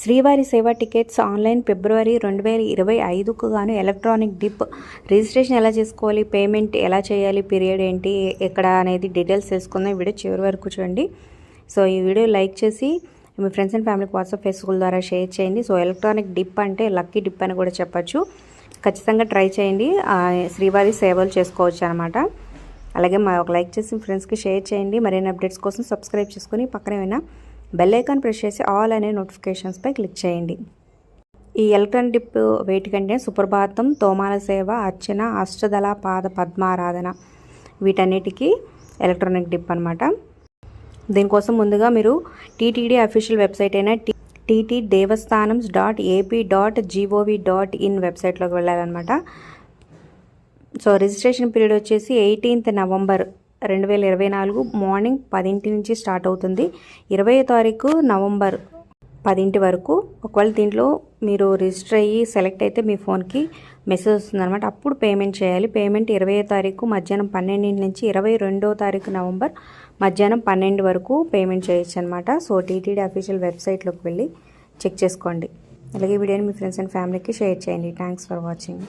శ్రీవారి సేవ tickets online ఫిబ్రవరి రెండు వేల ఇరవై ఐదుకు గాను ఎలక్ట్రానిక్ డిప్ రిజిస్ట్రేషన్ ఎలా చేసుకోవాలి? పేమెంట్ ఎలా చేయాలి? పీరియడ్ ఏంటి? ఎక్కడ అనేది డీటెయిల్స్ తెలుసుకుందాం. ఈ వీడియో చివరి వరకు చూడండి. సో ఈ వీడియో లైక్ చేసి మీ ఫ్రెండ్స్ అండ్ ఫ్యామిలీకి వాట్సాప్ ఫేస్బుక్ ద్వారా షేర్ చేయండి. సో ఎలక్ట్రానిక్ డిప్ అంటే లక్కీ డిప్ అని కూడా చెప్పచ్చు. ఖచ్చితంగా ట్రై చేయండి. శ్రీవారి సేవలు చేసుకోవచ్చు అనమాట అలాగే మా ఒక లైక్ చేసి ఫ్రెండ్స్కి షేర్ చేయండి. మరిన్ని అప్డేట్స్ కోసం సబ్స్క్రైబ్ చేసుకుని పక్కనే ఉన్న బెల్ ఐకాన్ ప్రెస్ చేసి ఆల్ అనే నోటిఫికేషన్స్పై క్లిక్ చేయండి. ఈ ఎలక్ట్రానిక్ డిప్ వేటికంటే సుప్రభాతం తోమాల సేవ అర్చన అష్టదళ పాద పద్మారాధన వీటన్నిటికీ ఎలక్ట్రానిక్ డిప్ అనమాట దీనికోసం ముందుగా మీరు టీటీడీ అఫీషియల్ వెబ్సైట్ అయిన TT Devasthanam dot AP dot gov dot in వెబ్సైట్లోకి వెళ్ళాలన్నమాట. సో రిజిస్ట్రేషన్ పీరియడ్ వచ్చేసి ఎయిటీన్త్ నవంబర్ రెండు వేల ఇరవై నాలుగు మార్నింగ్ పదింటి నుంచి స్టార్ట్ అవుతుంది. ఇరవై తారీఖు నవంబర్ పదింటి వరకు ఒకవేళ దీంట్లో మీరు రిజిస్టర్ అయ్యి సెలెక్ట్ అయితే మీ ఫోన్కి మెసేజ్ వస్తుంది అనమాట అప్పుడు పేమెంట్ చేయాలి. పేమెంట్ ఇరవై తారీఖు మధ్యాహ్నం పన్నెండింటి నుంచి ఇరవై రెండో తారీఖు నవంబర్ మధ్యాహ్నం పన్నెండు వరకు పేమెంట్ చేయొచ్చు అనమాట సో టీటీడీ అఫీషియల్ వెబ్సైట్లోకి వెళ్ళి చెక్ చేసుకోండి. అలాగే ఈ వీడియోని మీ ఫ్రెండ్స్ అండ్ ఫ్యామిలీకి షేర్ చేయండి. Thanks for watching.